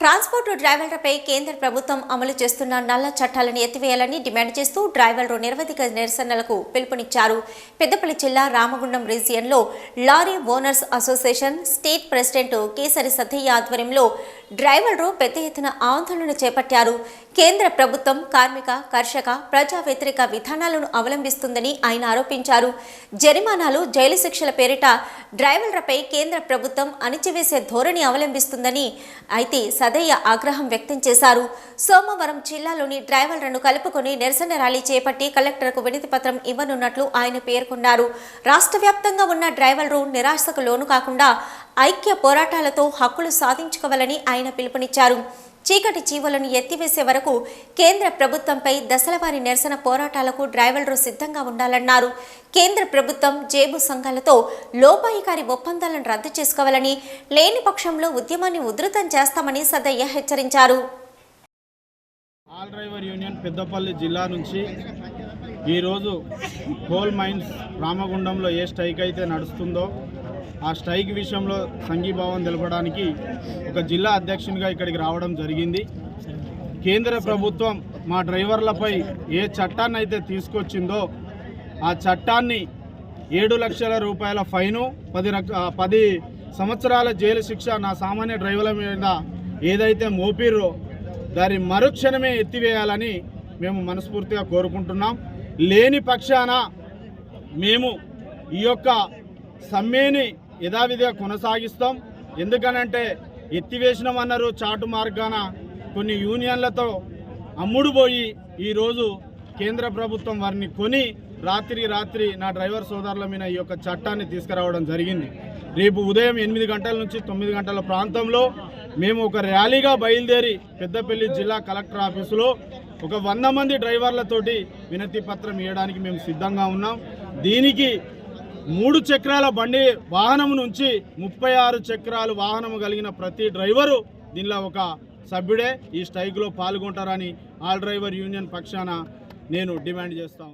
Transport డ్రైవర్లపై కేంద్ర ప్రభుత్వం అమలు చేస్తున్న నల్ల చట్టాలను ఎత్తివేయాలని డిమాండ్ చేస్తూ డ్రైవర్లు నిరవధిక నిరసనలకు పిలుపునిచ్చారు. పెద్దపల్లి జిల్లా Ramagundam రీజియన్లో lorry owners association state president Kesari Satayya ఆధ్వర్యంలో డ్రైవర్లు పెద్ద ఎత్తున ఆందోళన చేపట్టారు. కేంద్ర ప్రభుత్వం కార్మిక కర్షక ప్రజా వ్యతిరేక విధానాలను అవలంబిస్తుందని ఆయన ఆరోపించారు. జరిమానాలు జైలు శిక్షల పేరిట డ్రైవర్లపై కేంద్ర ప్రభుత్వం అణిచివేసే ధోరణి అవలంబిస్తుందని అయితే సదయ్య ఆగ్రహం వ్యక్తం చేశారు. సోమవారం జిల్లాలోని డ్రైవర్లను కలుపుకొని నిరసన ర్యాలీ చేపట్టి కలెక్టర్కు వినతి పత్రం ఇవ్వనున్నట్లు ఆయన పేర్కొన్నారు. రాష్ట్ర వ్యాప్తంగా ఉన్న డ్రైవర్లు నిరాశకు లోను కాకుండా ఐక్య పోరాటాలతో హక్కులు సాధించుకోవాలని ఆయన పిలుపునిచ్చారు. చీకటి జీవులను ఎత్తివేసే వరకు కేంద్ర ప్రభుత్వంపై దశలవారి నిరసన పోరాటాలకు డ్రైవర్లు సిద్ధంగా ఉండాలన్నారు. కేంద్ర ప్రభుత్వం జేబు సంఘాలతో లోపాయికారి ఒప్పందాలను రద్దు చేసుకోవాలని లేని పక్షంలో ఉద్యమాన్ని ఉధృతం చేస్తామని సదయ్య హెచ్చరించారు. ఆల్ డ్రైవర్ యూనియన్ పెద్దపల్లి జిల్లా నుంచి ఈరోజు కోల్ మైన్స్ రామగుండంలో ఏ స్ట్రైక్ అయితే నడుస్తుందో ఆ స్ట్రైక్ విషయంలో సంఘీభావం తెలపడానికి ఒక జిల్లా అధ్యక్షునిగా ఇక్కడికి రావడం జరిగింది. కేంద్ర ప్రభుత్వం మా డ్రైవర్లపై ఏ చట్టాన్ని అయితే తీసుకొచ్చిందో ఆ చట్టాన్ని ఏడు లక్షల రూపాయల ఫైను పది రక పది సంవత్సరాల జైలు శిక్ష నా సామాన్య డ్రైవర్ల మీద ఏదైతే మోపిర్రో దాని మరుక్షణమే ఎత్తివేయాలని మేము మనస్ఫూర్తిగా కోరుకుంటున్నాం. లేని పక్షాన మేము ఈ యొక్క సమ్మెని యథావిధిగా కొనసాగిస్తాం. ఎందుకనంటే ఎత్తివేసినామన్నారు చాటు మార్గాన కొన్ని యూనియన్లతో అమ్ముడుపోయి ఈరోజు కేంద్ర ప్రభుత్వం వారిని కొని రాత్రి రాత్రి నా డ్రైవర్ సోదరుల మీద ఈ యొక్క చట్టాన్ని తీసుకురావడం జరిగింది. రేపు ఉదయం ఎనిమిది గంటల నుంచి తొమ్మిది గంటల ప్రాంతంలో మేము ఒక ర్యాలీగా బయలుదేరి పెద్దపల్లి జిల్లా కలెక్టర్ ఆఫీసులో ఒక వంద మంది డ్రైవర్లతోటి వినతి పత్రం ఇవ్వడానికి మేము సిద్ధంగా ఉన్నాం. దీనికి మూడు చక్రాల బండి వాహనం నుంచి ముప్పై ఆరు చక్రాలు వాహనం కలిగిన ప్రతి డ్రైవరు దీనిలో ఒక సభ్యుడే. ఈ స్ట్రైక్లో పాల్గొంటారని ఆల్ డ్రైవర్ యూనియన్ పక్షాన నేను డిమాండ్ చేస్తాను